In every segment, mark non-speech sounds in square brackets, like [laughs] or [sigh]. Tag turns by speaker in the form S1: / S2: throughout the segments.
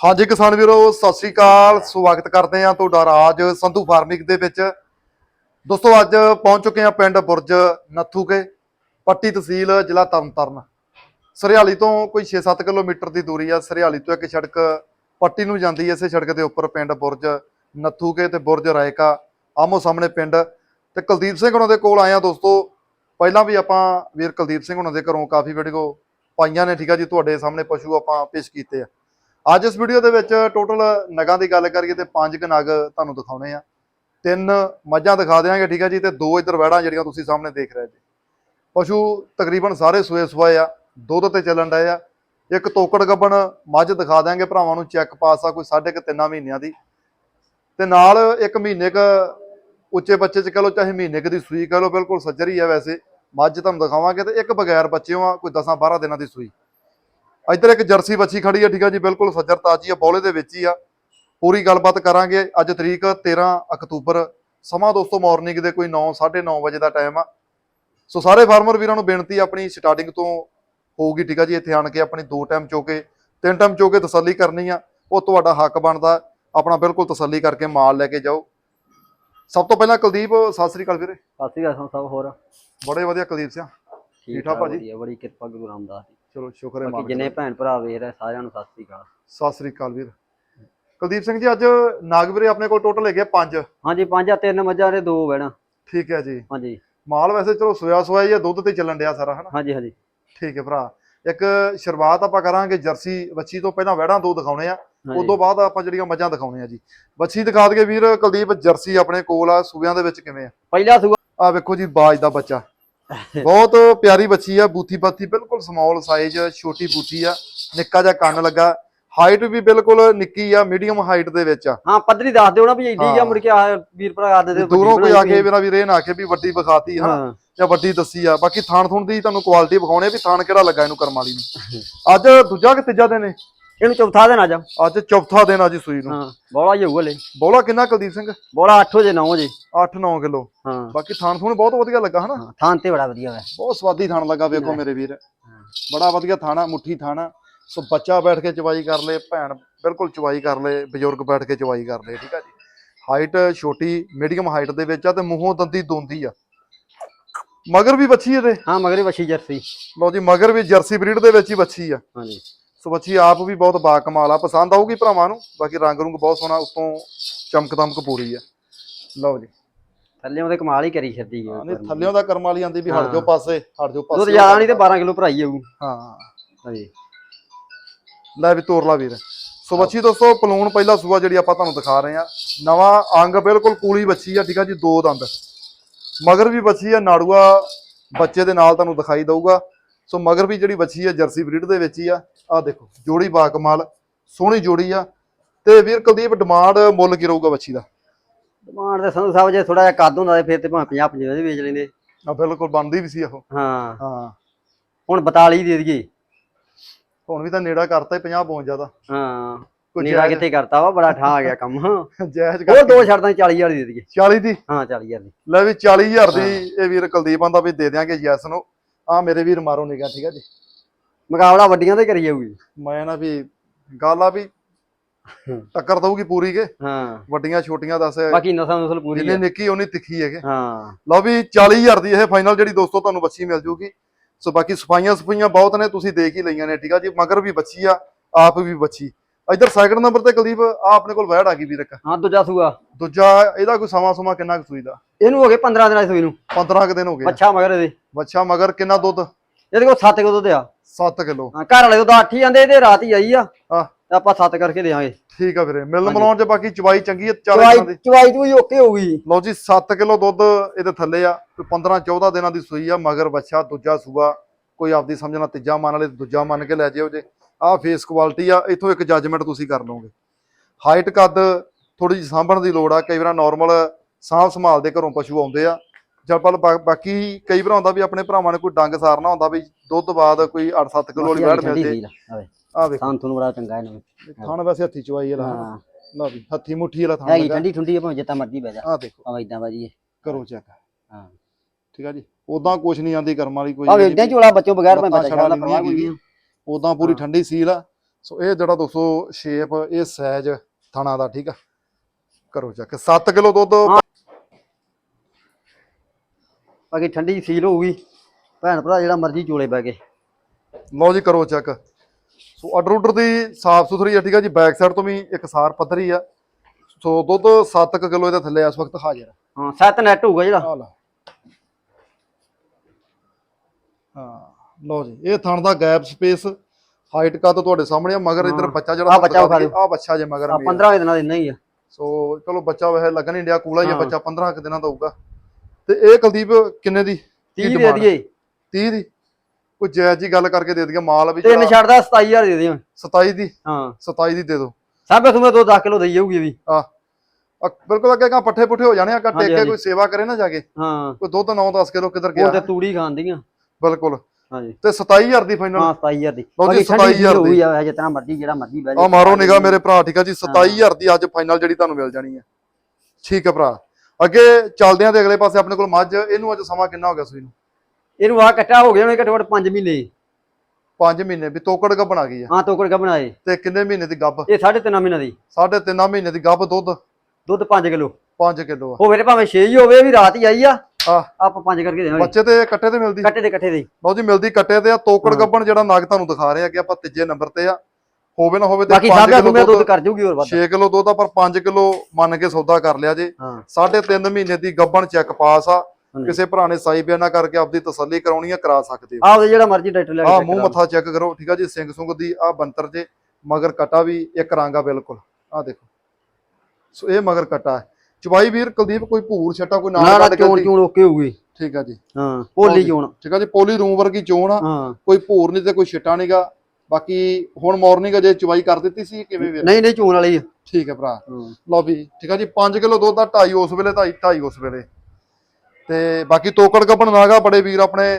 S1: ਹਾਂਜੀ ਕਿਸਾਨ ਵੀਰੋ, ਸਤਿ ਸ੍ਰੀ ਅਕਾਲ। ਸਵਾਗਤ ਕਰਦੇ ਹਾਂ ਤੁਹਾਡਾ ਰਾਜ ਸੰਧੂ ਫਾਰਮਿੰਗ ਦੇ ਵਿੱਚ। ਦੋਸਤੋ, ਅੱਜ ਪਹੁੰਚ ਚੁੱਕੇ ਹਾਂ ਪਿੰਡ ਬੁਰਜ ਨੱਥੂਕੇ ਪੱਟੀ ਤਹਿਸੀਲ ਜ਼ਿਲ੍ਹਾ ਤਰਨਤਾਰਨ। ਸਰਿਆਲੀ ਤੋਂ ਕੋਈ 6-7 ਕਿਲੋਮੀਟਰ ਦੀ ਦੂਰੀ ਆ। ਸਰਿਆਲੀ ਤੋਂ ਇੱਕ ਸੜਕ ਪੱਟੀ ਨੂੰ ਜਾਂਦੀ ਹੈ। ਇਸੇ ਸੜਕ ਦੇ ਉੱਪਰ ਪਿੰਡ ਬੁਰਜ ਨੱਥੂਕੇ ਤੇ ਬੁਰਜ ਰਾਇਕਾ ਆਮੋ ਸਾਹਮਣੇ ਪਿੰਡ। ਤੇ ਕੁਲਦੀਪ ਸਿੰਘ ਉਹਨਾਂ ਦੇ ਕੋਲ ਆਏ ਆ ਦੋਸਤੋ। ਪਹਿਲਾਂ ਵੀ ਆਪਾਂ ਵੀਰ ਕੁਲਦੀਪ ਸਿੰਘ ਉਹਨਾਂ ਦੇ ਘਰੋਂ ਕਾਫੀ ਵੀਡੀਓ ਪਾਈਆਂ ਨੇ। ਠੀਕ ਆ ਜੀ, ਤੁਹਾਡੇ ਸਾਹਮਣੇ ਪਸ਼ੂ ਆਪਾਂ ਪੇਸ਼ ਕੀਤੇ ਆ। ਅੱਜ ਇਸ ਵੀਡੀਓ ਦੇ ਵਿੱਚ ਟੋਟਲ ਨਗਾਂ ਦੀ ਗੱਲ ਕਰੀਏ ਤੇ ਪੰਜ ਕੁ ਨਗ ਤੁਹਾਨੂੰ ਦਿਖਾਉਣੇ ਆ। ਤਿੰਨ ਮੱਝਾਂ ਦਿਖਾ ਦਿਆਂਗੇ, ਠੀਕ ਆ ਜੀ, ਤੇ ਦੋ ਇੱਧਰ ਵੈੜਾਂ ਜਿਹੜੀਆਂ ਤੁਸੀਂ ਸਾਹਮਣੇ ਦੇਖ ਰਹੇ ਜੀ। ਪਸ਼ੂ ਤਕਰੀਬਨ ਸਾਰੇ ਸੂਏ ਸੁਆਏ ਆ, ਦੁੱਧ ਤੇ ਚੱਲਣ ਡਏ ਆ। ਇੱਕ ਤੋਕੜ ਗੱਬਣ ਮੱਝ ਦਿਖਾ ਦਿਆਂਗੇ, ਭਰਾਵਾਂ ਨੂੰ ਚੈੱਕ ਪਾਸ ਆ ਕੋਈ ਸਾਢੇ ਕੁ ਤਿੰਨਾਂ ਮਹੀਨਿਆਂ ਦੀ। ਤੇ ਨਾਲ ਇੱਕ ਮਹੀਨੇ ਕ ਉੱਚੇ ਬੱਚੇ ਚ ਕਹ ਲਓ, ਚਾਹੇ ਮਹੀਨੇ ਕ ਦੀ ਸੂਈ ਕਹ ਲਓ, ਬਿਲਕੁਲ ਸੱਜਰੀ ਹੀ ਆ ਵੈਸੇ। ਮੱਝ ਤੁਹਾਨੂੰ ਦਿਖਾਵਾਂਗੇ ਤੇ ਇੱਕ ਬਗੈਰ ਬੱਚਿਓ ਆ, ਕੋਈ 10 12 ਦਿਨਾਂ ਦੀ ਸੂਈ। ਇੱਧਰ ਇੱਕ ਜਰਸੀ ਬੱਚੀ ਖੜੀ ਆ ਠੀਕ ਆ ਜੀ ਬਿਲਕੁਲ ਸੱਜਰ ਤਾਜੀ ਆ ਬੌਲੇ ਦੇ ਵਿੱਚ ਹੀ ਆ। ਪੂਰੀ ਗੱਲਬਾਤ ਕਰਾਂਗੇ ਅੱਜ ਤਰੀਕ 13 ਅਕਤੂਬਰ। ਸਮਾਂ ਦੋਸਤੋ ਮਾਰਨਿੰਗ ਦੇ ਕੋਈ 9 9:30 ਵਜੇ ਦਾ ਟਾਈਮ ਆ। ਸੋ ਸਾਰੇ ਫਾਰਮਰ ਵੀਰਾਂ ਨੂੰ ਬੇਨਤੀ ਆਪਣੀ ਸਟਾਰਟਿੰਗ ਤੋਂ ਹੋਊਗੀ ਠੀਕ ਆ ਜੀ ਇੱਥੇ ਆਣ ਕੇ ਆਪਣੀ ਦੋ ਟਾਈਮ ਚੋਕੇ ਤਿੰਨ ਟਾਈਮ ਚੋਕੇ ਤਸੱਲੀ ਕਰਨੀ ਆ। ਉਹ ਤੁਹਾਡਾ ਹੱਕ ਬਣਦਾ ਆਪਣਾ ਬਿਲਕੁਲ ਤਸੱਲੀ ਕਰਕੇ ਮਾਲ ਲੈ ਕੇ ਜਾਓ। ਸਭ ਤੋਂ ਪਹਿਲਾਂ ਕੁਲਦੀਪ ਸਤਿ ਸ੍ਰੀ ਅਕਾਲ ਵੀਰੇ।
S2: ਸਤਿ ਸ਼੍ਰੀ ਅਕਾਲ ਸਭ ਹੋਰ।
S1: ਬੜੇ ਵਧੀਆ ਕੁਲਦੀਪ ਸਿੰਘ ਠੀਕ ਠਾਕ ਭਾਜੀ?
S2: ਬੜੀ ਕਿਰਪਾ ਗੁਰੂ ਰਾਮਦਾਸ ਦੀ।
S1: ਚਲੋ ਸ਼ੁਕਰ ਹੈ
S2: ਬਾਕੀ
S1: ਮਾਲਕ
S2: ਜਿੰਨੇ
S1: ਦਾ।
S2: ਭੈਣ ਭਰਾ ਵੇਖ ਰਹੇ ਸਾਰਿਆਂ ਨੂੰ ਸਤਿ ਸ਼੍ਰੀ ਅਕਾਲ।
S1: ਸਤਿ ਸ੍ਰੀ ਅਕਾਲ ਵੀਰ। ਕੁਲਦੀਪ ਸਿੰਘ ਜੀ ਅੱਜ ਨਾਗ ਵੀਰੇ ਆਪਣੇ ਕੋਲ ਟੋਟਲ ਹੈਗੇ ਆ ਪੰਜ।
S2: ਹਾਂਜੀ ਪੰਜ ਆ ਤਿੰਨ ਮੱਝਾਂ ਨੇ ਦੋ ਬਹਿਣਾ
S1: ਠੀਕ ਹੈ ਜੀ।
S2: ਹਾਂਜੀ।
S1: ਮਾਲ ਵੈਸੇ ਚਲੋ ਸੋਇਆ ਸੋਇਆ ਹੀ ਆ ਦੁੱਧ ਤੇ ਚੱਲਣ ਡਿਆ ਸਾਰਾ ਹਨਾ?
S2: ਹਾਂਜੀ ਹਾਂਜੀ।
S1: ਠੀਕ ਹੈ ਭਰਾ। ਇੱਕ ਸ਼ੁਰੂਆਤ ਆਪਾਂ ਕਰਾਂਗੇ ਜਰਸੀ ਬੱਚੀ ਤੋਂ ਪਹਿਲਾਂ ਵਹਿੜਾਂ ਦੋ ਦਿਖਾਉਣੇ ਆ
S2: ਹਾਂਜੀ।
S1: ਉਦੋਂ ਬਾਅਦ ਆਪਾਂ ਜਿਹੜੀਆਂ ਮੱਝਾਂ ਦਿਖਾਉਣੇ ਆ ਜੀ। ਬੱਚੀ ਦਿਖਾ ਦਈਏ ਵੀਰ ਕੁਲਦੀਪ ਜਰਸੀ ਆਪਣੇ ਕੋਲ ਆ ਸੂਬਿਆਂ ਦੇ ਵਿੱਚ ਕਿਵੇਂ ਆ?
S2: ਪਹਿਲਾ ਸੂਆ
S1: ਆ ਵੇਖੋ ਜੀ ਬਾਜ ਦਾ ਬੱਚਾ। ਬਹੁਤ ਪਿਆਰੀ ਬੱਚੀ ਆ ਬੂਥੀ ਬਾਥੀ ਬਿਲਕੁਲ ਸਮਾਲ ਸਾਈਜ਼ ਛੋਟੀ ਬੂਥੀ ਆ ਨਿੱਕਾ ਜਿਹਾ ਕੰਨ ਲੱਗਾ। ਹਾਈਟ ਵੀ ਬਿਲਕੁਲ ਨਿੱਕੀ ਆ ਮੀਡੀਅਮ ਹਾਈਟ ਦੇ ਵਿੱਚ ਆ।
S2: ਹਾਂ ਪੱਧਰੀ ਦੱਸ ਦਿਓ ਨਾ ਵੀ ਇੱਡੀ। ਆ ਮੁੜ ਕੇ ਆ ਵੀਰ ਭਰਾ ਦੇ ਦੇ
S1: ਦੂਰੋਂ ਕੋਈ ਆ ਕੇ ਮੇਰਾ ਵੀਰ ਨਾ ਆਖੇ ਵੀ ਵੱਡੀ ਵਿਖਾਤੀ
S2: ਹਾਂ।
S1: ਜਾਂ ਵੱਡੀ ਦੱਸੀ ਆ। ਬਾਕੀ ਥਾਣ ਥੁਣ ਦੀ ਤੁਹਾਨੂੰ ਕੁਆਲਿਟੀ ਵਿਖਾਉਣੇ ਵੀ ਥਾਣ ਕਿਹੜਾ ਲੱਗਾ ਇਹਨੂੰ ਕਰਮ ਵਾਲੀ ਨੂੰ। ਅੱਜ ਦੂਜਾ ਕਿ ਤੀਜਾ ਦਿਨ ਹੈ
S2: ਇਹਨੂੰ ਚੌਥਾ ਦਿਨ ਆ ਜਾ।
S1: ਅੱਜ ਚੌਥਾ ਦਿਨ ਆ ਜੀ ਸੂਈ ਨੂੰ।
S2: ਹਾਂ ਬੋਲਾ ਹੀ ਹੋਊਗਾ ਲੈ
S1: ਬੋਲਾ ਕਿੰਨਾ ਕੁਲਦੀਪ ਸਿੰਘ?
S2: ਬੋਲਾ 8 ਵਜੇ 9 ਵਜੇ।
S1: 8-9 ਕਿਲੋ।
S2: ਹਾਂ।
S1: ਬਾਕੀ ਥਾਣ ਥੁਣ ਬਹੁਤ ਵਧੀਆ ਲੱਗਾ ਹਨਾ?
S2: ਹਾਂ, ਤੇ ਬੜਾ ਵਧੀਆ ਹੈ
S1: ਬਹੁਤ ਸਵਾਦੀ ਥਾਣ ਲੱਗਾ ਵੇਖੋ ਮੇਰੇ ਵੀਰ। ਬੜਾ ਵਧੀਆ ਥਾਣਾ ਮੁੱਠੀ ਥਾਣਾ ਸੋ ਬੱਚਾ ਬੈਠ ਕੇ ਚਵਾਈ ਕਰ ਲੇ ਭੈਣ ਬਿਲਕੁਲ ਚਵਾਈ ਕਰ ਲੇ ਬਜ਼ੁਰਗ ਬੈਠ ਕੇ ਚਵਾਈ ਕਰ ਲੇ ਠੀਕ ਆ ਜੀ। ਹਾਈਟ ਛੋਟੀ ਮੀਡੀਅਮ ਹਾਈਟ ਦੇ ਵਿੱਚ ਆ ਤੇ ਮੂੰਹੋਂ ਦੰਦੀ ਦੋਂਦੀ ਆ। ਮਗਰ ਵੀ ਬੱਚੀ ਇਹਦੇ?
S2: ਹਾਂ ਮਗਰੇ ਵੱਛੀ ਜਰਸੀ।
S1: ਲਓ ਜੀ ਮਗਰ ਵੀ ਜਰਸੀ ਬਰੀਡ ਦੇ ਵਿੱਚ ਹੀ ਬੱਚੀ ਆ।
S2: ਹਾਂਜੀ।
S1: ਸੋ ਬੱਚੀ ਆਪ ਵੀ ਬਹੁਤ ਬਾ ਕਮਾਲ ਆ। ਪਸੰਦ ਆਊਗੀ ਭਰਾਵਾਂ ਨੂੰ ਬਾਕੀ ਰੰਗ ਰੁੰਗ ਬਹੁਤ ਸੋਹਣਾ ਉੱਤੋਂ ਚਮਕ ਦਮਕ ਪੂਰੀ ਆ। ਲਓ ਜੀ।
S2: ਥੱਲੇ ਉਹਦੇ ਕਮਾਲ ਹੀ ਕਰੀ ਫਿਰਦੀ ਹੈ
S1: ਨਹੀਂ ਥੱਲਿਓਂ ਦਾ ਕਰਮ ਵਾਲੀ ਆਂਦੀ ਵੀ ਹਟ ਜਾਓ। ਪਾਸੇ ਹਟ ਜਾਓ
S2: ਦੁੱਧ
S1: ਪਾਸੇ
S2: ਜ਼ਿਆਦਾ ਨਹੀਂ ਤੇ 12 ਕਿਲੋ ਭਰਾਈ ਆਊ
S1: ਹਾਂ।
S2: ਹਾਂਜੀ।
S1: ਲੈ ਵੀ ਤੋਰ ਲਾ ਵੀਰ। ਸੋ ਬੱਚੀ ਦੋਸਤੋ ਪਲੂਣ ਪਹਿਲਾ ਸੂਆ ਜਿਹੜੀ ਆਪਾਂ ਤੁਹਾਨੂੰ ਦਿਖਾ ਰਹੇ ਆ। ਨਵਾਂ ਅੰਗ ਬਿਲਕੁਲ ਕੂਲੀ ਬੱਚੀ ਆ ਠੀਕ ਆ ਜੀ ਦੋ ਦੰਦ। ਮਗਰ ਵੀ ਬੱਚੀ ਆ ਨਾੜੂਆ ਬੱਚੇ ਦੇ ਨਾਲ ਤੁਹਾਨੂੰ ਦਿਖਾਈ ਦਊਗਾ। ਸੋ ਮਗਰ ਵੀ ਜਿਹੜੀ ਬੱਚੀ ਆ ਜਰਸੀ ਬਰੀਡ ਦੇ ਵਿੱਚ ਹੀ ਆ। ਆ ਦੇਖੋ ਜੋੜੀ ਬਾ ਕਮਾਲ ਸੋਹਣੀ ਜੋੜੀ ਆ। ਤੇ ਵੀਰ ਕੁਲਦੀਪ ਡਿਮਾਂਡ ਮੁੱਲ ਕੀ ਰਹੂਗਾ ਬੱਚੀ ਦਾ?
S2: ਡਿਮਾਂਡ ਤੇ ਸੰਧੂ ਸਾਹਿਬ ਜੇ ਥੋੜਾ ਜਿਹਾ ਕੱਦ ਹੁੰਦਾ ਫਿਰ ਤੇ ਭਾਵੇਂ 50 50 ਦੇ ਵੇਚ ਲੈਂਦੇ।
S1: ਆ ਬਿਲਕੁਲ ਬਣਦੀ ਵੀ ਸੀ ਉਹ
S2: ਹਾਂ।
S1: ਹਾਂ।
S2: ਹੁਣ 42 ਦੇ ਦਈਏ।
S1: ਹੁਣ ਵੀ ਤਾਂ ਨੇੜਾ ਕਰਤਾ 50 ਪਹੁੰਚ ਜਾਦਾ
S2: ਹਾਂ।
S1: ਜਾਇਜ਼-
S2: ਕਿੱਥੇ ਕਰਤਾ ਵਾ ਬੜਾ ਠਾ ਆ ਗਿਆ ਕੰਮ। [laughs]
S1: ਜਾਇਜ਼ ਕਰ
S2: ਦੋ ਛੱਡਦਾ 40000 ਦੀ ਦੇ ਦਈਏ।
S1: 40 ਦੀ?
S2: ਹਾਂ 40000 ਦੀ।
S1: ਲੈ ਵੀ 40000 ਦੀ ਇਹ ਵੀਰ ਕੁਲਦੀਪ ਆਂਦਾ ਵੀ ਦੇ ਦਿਆਂਗੇ ਯੈਸ ਨੂੰ ਆ ਮੇਰੇ ਵੀਰ ਮਾਰੋ ਨਿਗਾ ਠੀਕ ਆ ਜੀ।
S2: ਮੁਕਾਬਲਾ ਵੱਡੀਆਂ ਤੇ ਕਰੀ ਜਾਊਗੀ।
S1: ਮੈਂ ਨਾ ਵੀ ਗੱਲ ਆ ਵੀ ਟੱਕਰ ਦਊਗੀ ਪੂਰੀ ਕੇ।
S2: ਹਾਂ।
S1: ਵੱਡੀਆਂ ਛੋਟੀਆਂ ਦੱਸ।
S2: ਬਾਕੀ ਨਸਲ ਨਸਲ ਪੂਰੀ
S1: ਜਿੰਨੇ ਨਿੱਕੀ ਉਨੀ ਤਿੱਖੀ ਹੈਗੇ
S2: ਹਾਂ।
S1: ਲਓ ਵੀ 40000 ਦੀ ਇਹ ਫਾਈਨਲ ਜਿਹੜੀ ਦੋਸਤੋ ਤੁਹਾਨੂੰ ਬੱਚੀ ਮਿਲ ਜੂਗੀ। ਸੋ ਬਾਕੀ ਸਫਾਈਆਂ ਸਫਾਈਆਂ ਬਹੁਤ ਨੇ ਤੁਸੀਂ ਦੇਖ ਹੀ ਲਈਆਂ ਨੇ ਠੀਕ ਆ ਜੀ। ਮਗਰ ਵੀ ਬੱਚੀ ਆ ਆਪ ਵੀ ਬੱਚੀ। ਇੱਧਰ ਸੈਕਿੰਡ ਨੰਬਰ ਤੇ ਕੁਲਦੀਪ ਆ ਆਪਣੇ ਕੋਲ ਵੈੜ ਆ ਗਈ ਵੀਰ ਇੱਕ।
S2: ਹਾਂ ਦੂਜਾ ਸੂਆ।
S1: ਦੂਜਾ ਇਹਦਾ ਕੋਈ ਸਮਾਂ ਸਮਾਂ ਕਿੰਨਾ ਕੁ ਸੂਈ ਦਾ?
S2: ਇਹਨੂੰ ਹੋ ਗਏ 15 ਦਿਨਾਂ ਦੀ ਸੂਈ ਨੂੰ।
S1: 15 ਕੁ ਦਿਨ ਹੋ ਗਏ।
S2: ਬੱਚਾ ਮਗਰ ਇਹਦੇ।
S1: ਬੱਚਾ ਮਗਰ ਕਿੰਨਾ ਦੁੱਧ?
S2: ਇਹਦੇ ਕੋਲ 7 ਕਿਲੋ ਦੁੱਧ ਆ।
S1: 7 ਕਿਲੋ।
S2: ਹਾਂ ਘਰ ਵਾਲੇ ਦੁੱਧ 8 ਹੀ ਜਾਂਦੇ ਇਹਦੇ ਰਾਤ ਹੀ ਆਈ ਆ।
S1: ਹਾਂ।
S2: ਆਪਾਂ 7 ਕਰਕੇ ਦੇਵਾਂਗੇ।
S1: ਠੀਕ ਆ ਵੀਰੇ ਮਿਲ। ਮਲਾਉਣ ਚ ਬਾਕੀ ਚਵਾਈ ਚੰਗੀ ਆ ਚਾਰੇ
S2: ਚਵਾਈ
S1: ਦਿਨਾਂ ਦੀ।
S2: ਚਵਾਈ ਤੂੰ ਹੀ ਓਕੇ ਹੋਊਗੀ।
S1: ਲਓ ਜੀ 7 ਕਿਲੋ ਦੁੱਧ ਇਹਦੇ ਥੱਲੇ ਆ ਕੋਈ 15 14 ਦਿਨਾਂ ਦੀ ਸੂਈ ਆ ਮਗਰ ਬੱਚਾ ਦੂਜਾ ਸੂਆ। ਕੋਈ ਆਪਦੀ ਸਮਝਣਾ ਤੀਜਾ ਮੰਨ ਲਏ ਦੂਜਾ ਮੰਨ ਕੇ ਲੈ ਜਿਓ ਜੇ। ਆਹ ਫੇਸ ਕੁਆਲਿਟੀ ਆ ਇਥੋਂ ਇੱਕ ਜੱਜਮੈਂਟ ਤੁਸੀਂ ਕਰ ਲਓਗੇ। ਹਾਈਟ ਕੱਦ ਥੋੜੀ ਜਿਹੀ ਸਾਂਭਣ ਦੀ ਲੋੜ ਆ ਕਈ ਵਾਰ ਨਾਰਮਲ ਸਾਂਭ ਸੰਭਾਲ ਦੇ ਘਰੋਂ ਪਸ਼ੂ ਆਉਂਦੇ ਆ। ਪਲ ਬਾ- ਬਾਕੀ ਕਈ ਵਾਰ ਹੁੰਦਾ ਵੀ ਆਪਣੇ ਭਰਾਵਾਂ ਨੇ ਕੋਈ ਡੰਗ ਸਾਰਨਾ ਹੁੰਦਾ ਵੀ ਦੁੱਧ ਬਾਅਦ ਕੋਈ 8-7 ਕਿਲੋ ਵਾਲੀ ਵੈੜ ਮਿਲ ਜੇ ਆ ਵੇਖੋ।
S2: ਤਾਂ ਤੁਹਾਨੂੰ ਬੜਾ ਚੰਗਾ ਇਹਨੂੰ।
S1: ਥਣ ਵੈਸੇ ਹੱਥੀ ਚਵਾਈ ਵਾਲਾ ਲਓ ਵੀ ਹੱਥੀ ਮੁੱਠੀ ਵਾਲਾ ਥਣ
S2: ਹੈਗੀ ਠੰਡੀ ਠੰਡੀ ਆ ਭਾਵੇਂ ਜਿੱਤਾ ਮਰਜ਼ੀ ਬਹਿ ਜਾ।
S1: ਆ ਦੇਖੋ।
S2: ਭਾਵੇਂ ਇਦਾਂ ਬਾਜੀ
S1: ਕਰੋ ਚੈੱਕ
S2: ਹਾਂ।
S1: ਠੀਕ ਆ ਜੀ? ਉਦਾਂ ਕੁਛ ਨਹੀਂ ਆਂਦੀ ਕਰਮ ਵਾਲੀ ਕੋਈ
S2: ਭਾਵੇਂ ਇਦਾਂ ਝੋਲਾ ਬੱਚੋ ਬਗੈਰ
S1: ਲੱਤਾਂ
S2: ਬੱਚਾ
S1: ਛੜਾ
S2: ਪਰਵਾਹ ਕੋਈ
S1: ਉਦਾਂ ਪੂਰੀ। ਠੰਡੀ ਸੀਲ ਆ। ਸੋ ਇਹ ਜਿਹੜਾ ਦੋਸਤੋ ਸ਼ੇਪ ਇਹ ਸਾਈਜ਼ ਥਣਾ ਦਾ ਠੀਕ ਆ? ਕਰੋ ਚੈੱਕ 7 ਕਿਲੋ ਦੁੱਧ।
S2: ਬਾਕੀ ਠੰਡੀ ਸੀਲ ਹੋਊਗੀ। ਭੈਣ ਭਰਾ ਜਿਹੜਾ ਮਰਜ਼ੀ ਚੋਲੇ ਬੈ ਕੇ।
S1: ਲਓ ਜੀ ਕਰੋ ਚੈੱਕ ਸੋ ਆਰਡਰ ਆਰਡਰ ਦੀ ਸਾਫ਼ ਸੁਥਰੀ ਆ ਠੀਕ ਆ ਜੀ? ਬੈਕ ਸਾਈਡ ਤੋਂ ਵੀ ਇੱਕ ਸਾਰ ਪੱਧਰੀ ਆ। ਸੋ ਦੁੱਧ 7 ਕਿਲੋ ਇਹਦੇ ਥੱਲੇ ਇਸ ਵਕਤ ਹਾਜ਼ਰ
S2: ਹਾਂ ਸੈੱਟ ਨੈਟ ਹੋਊਗਾ ਜਿਹੜਾ।
S1: ਹਾਂ। ਲਓ ਜੀ ਇਹ ਥਣ ਦਾ ਗੈਪ ਸਪੇਸ ਹਾਈਟ ਕਾ ਤਾਂ ਤੁਹਾਡੇ ਸਾਹਮਣੇ ਆ ਮਗਰ ਇਧਰ। ਬੱਚਾ ਜਿਹੜਾ
S2: ਬੱਚਾ ਵਿਖਾ ਦਿਓ।
S1: ਆ ਬੱਚਾ ਜੇ ਮਗਰ
S2: ਆ।
S1: ਮੇਲ।
S2: 15 ਦਿਨਾਂ ਦਾ ਇੰਨਾ ਹੀ ਆ।
S1: ਸੋ ਚਲੋ ਬੱਚਾ ਵੈਸੇ ਲੱਗਣ ਨਹੀਂ ਡਿਆ ਕੂਲਾ ਹੀ ਆ
S2: ਹਾਂ।
S1: ਬੱਚਾ 15 ਕੁ ਦਿਨਾਂ ਦਾ ਹੋਊਗਾ। ਤੇ ਇਹ ਕੁਲਦੀਪ ਕਿੰਨੇ ਦੀ?
S2: 30 ਦੇ
S1: demand?
S2: ਦਈਏ।
S1: 30 ਦੀ? ਕੋਈ ਜਾਇਜ਼ ਜੀ ਗੱਲ ਕਰਕੇ ਦੇ ਦਈਏ ਮਾਲ ਵੀ
S2: ਤਿੰਨ
S1: ਜਿਹੜਾ
S2: ਛੱਡਦਾ 27000 ਦੇ ਦਿਓ
S1: 27 ਦੀ?
S2: ਹਾਂ।
S1: 27 ਦੀ ਦੇ ਦਿਓ।
S2: ਸਾਬੇ ਸੁਮੇ ਦੋ 10 ਕਿਲੋ ਦੇਈ ਜਾਊਗੀ ਇਹ ਵੀ।
S1: ਆ ਆ, ਬਿਲਕੁਲ ਅੱਗੇ ਕਾ ਪੱਠੇ ਪੁੱਠੇ ਹੋ ਜਾਣੇ ਆ ਕਾ
S2: ਹਾਂਜੀ,
S1: ਟੇਕੇ
S2: ਹਾਂਜੀ।
S1: ਕੋਈ ਸੇਵਾ ਕਰੇ ਨਾ ਜਾ ਕੇ।
S2: ਹਾਂ।
S1: ਕੋਈ ਦੁੱਧ 9-10 ਕਿਲੋ ਕਿੱਧਰ
S2: ਉਹ
S1: ਗਿਆ
S2: ਤੇ ਤੂੜੀ ਖਾਂਦੀਆਂ
S1: ਬਿਲਕੁਲ।
S2: ਹਾਂਜੀ।
S1: ਤੇ 27000 ਦੀ ਫਾਈਨਲ
S2: ਹਾਂ 27000 ਦੀ।
S1: ਲਓ ਜੀ,
S2: ਬਾਕੀ ਠੰਡੀ
S1: 27,000 ਦੀ।
S2: ਹੋਊਗੀ ਆ ਜਿਤਨਾ ਮਰਜ਼ੀ ਜਿਹੜਾ ਮਰਜ਼ੀ ਬਹਿ
S1: ਆ ਮਾਰੋ ਨਿਗਾ ਮੇਰੇ ਭਰਾ ਠੀਕ ਆ ਜੀ 27000 ਦੀ ਅੱਜ ਫਾਈਨਲ ਜਿਹੜੀ ਤੁਹਾਨੂੰ ਮਿਲ ਜਾਣੀ ਹੈ ਠੀਕ ਹੈ ਭਰਾ। ਅੱਗੇ ਚੱਲਦੇ ਆਂ ਤੇ ਅਗਲੇ ਪਾਸੇ ਆਪਣੇ ਕੋਲ ਮੱਝ ਇਹਨੂੰ ਅੱਜ ਸਮਾਂ ਕਿੰਨਾ ਹੋ ਗਿਆ ਸੂਈ ਨੂੰ?
S2: ਇਹਨੂੰ ਆ ਕੱਟਾ ਹੋ ਗਿਆ ਉਹਨੇ ਘੱਟੋ ਘੱਟ 5 ਮਹੀਨੇ।
S1: 5 ਮਹੀਨੇ ਵੀ ਤੋਕੜ ਗੱਭ ਬਣਾ ਗਈ ਆ।
S2: ਹਾਂ ਤੋਕੜ ਕਾ ਬਣਾਏ
S1: ਤੇ ਕਿੰਨੇ ਮਹੀਨੇ ਦੀ ਗੱਭ?
S2: ਇਹ 3.5 ਮਹੀਨਾ ਦੀ।
S1: ਮਹੀਨੇ ਦੀ ਗੱਭ ਦੁੱਧ।
S2: ਦੁੱਧ 5 ਕਿਲੋ।
S1: 5 ਕਿਲੋ ਆ।
S2: ਹੋਵੇ ਤੇ ਭਾਵੇਂ 6 ਹੀ ਹੋਵੇ ਵੀ ਰਾਤ ਹੀ ਆਈ ਆ।
S1: ਆ
S2: ਆਪਾਂ 5 ਕਰਕੇ ਦੇਵਾਂਗੇ।
S1: ਬੱਚੇ ਤੇ ਕੱਟੇ ਤੇ ਮਿਲਦੀ।
S2: ਕੱਟੇ ਦੇ ਕੱਟੇ ਦੇ
S1: ਲਓ ਜੀ ਮਿਲਦੀ ਕੱਟੇ ਤੇ ਆ। ਤੋਕੜ
S2: ਹਾਂ।
S1: ਗੱਭਣ ਜਿਹੜਾ ਨਗ ਤੁਹਾਨੂੰ ਦਿਖਾ ਰਹੇ ਆ ਕਿ ਆਪਾਂ ਤੀਜੇ ਨੰਬਰ ਤੇ ਆ। ਹੋਵੇ ਨਾ ਹੋਵੇ ਤੇ
S2: ਬਾਕੀ
S1: 5
S2: ਸਾਬਿਆ
S1: ਕਿਲੋ
S2: ਦੁੱਧ ਕਰ ਜੂਗੀ ਹੋਰ ਵੱਧ।
S1: 6 ਕਿਲੋ ਦੁੱਧ ਆ ਪਰ 5 ਕਿਲੋ ਮੰਨ ਕੇ ਸੌਦਾ ਕਰ ਲਿਆ ਜੇ।
S2: ਹਾਂ।
S1: ਸਾਢੇ ਤਿੰਨ ਮਹੀਨੇ ਦੀ ਗੱਭਣ ਚੈੱਕ ਪਾਸ ਆ। ਕਿਸੇ ਭਰਾ ਨੇ ਸਾਈ ਬਿਆਨਾ ਕਰਕੇ ਆਪਦੀ ਤਸੱਲੀ ਕਰਾਉਣੀ ਆ ਕਰਾ ਸਕਦੇ ਹੋ।
S2: ਆਪਦੇ ਜਿਹੜਾ ਮਰਜ਼ੀ ਡਾਕਟਰ ਲੈ ਕੇ
S1: ਆ ਮੂੰਹ ਮੱਥਾ ਚੈੱਕ ਕਰੋ ਠੀਕ ਆ ਜੀ? ਸਿੰਘ ਸੁੰਗ ਦੀ ਆ ਬੰਤਰ ਜੇ ਮਗਰ ਕਟਾ ਵੀ ਇੱਕ ਰੰਗ ਬਿਲਕੁਲ। ਆ ਦੇਖੋ। ਸੋ ਇਹ ਮਗਰ ਕਟਾ ਹੈ। ਚਵਾਈ ਵੀਰ ਕੁਲਦੀਪ ਕੋਈ ਭੂਰ ਛੱਟਾ ਕੋਈ
S2: ਨਾ ਨਾ ਚੋਣ ਚੋਣ ਓਕੇ ਹੋਊਗੀ
S1: ਠੀਕ ਆ ਜੀ।
S2: ਹਾਂ ਭੋਲੀ ਚੋਣ।
S1: ਠੀਕ ਆ ਜੀ ਪੋਲੀ ਰੂਮ ਵਰਗੀ ਚੋਣ ਆ। ਕੋਈ ਭੂਰ ਨਹੀਂ ਤੇ ਕੋਈ ਛਿੱਟਾ ਨਹੀਂਗਾ। ਬਾਕੀ ਹੁਣ ਮਾਰਨਿੰਗ ਅਜੇ ਚਵਾਈ ਕਰ ਦਿੱਤੀ ਸੀ ਕਿਵੇਂ ਵੀਰ
S2: ਨਹੀਂ ਨਹੀਂ ਚੋਣ ਵਾਲੀ ਆ।
S1: ਠੀਕ ਹੈ ਭਰਾ। ਲਓ ਵੀ ਠੀਕ ਆ ਜੀ 5 ਕਿਲੋ ਦੁੱਧ ਦਾ 2.5 ਉਸ ਵੇਲੇ ਦਾ 2.5 ਉਸ ਵੇਲੇ। ਤੇ ਬਾਕੀ ਤੋਕੜ ਕੱਪਣ ਨਾਗਾ ਬੜੇ ਵੀਰ ਆਪਣੇ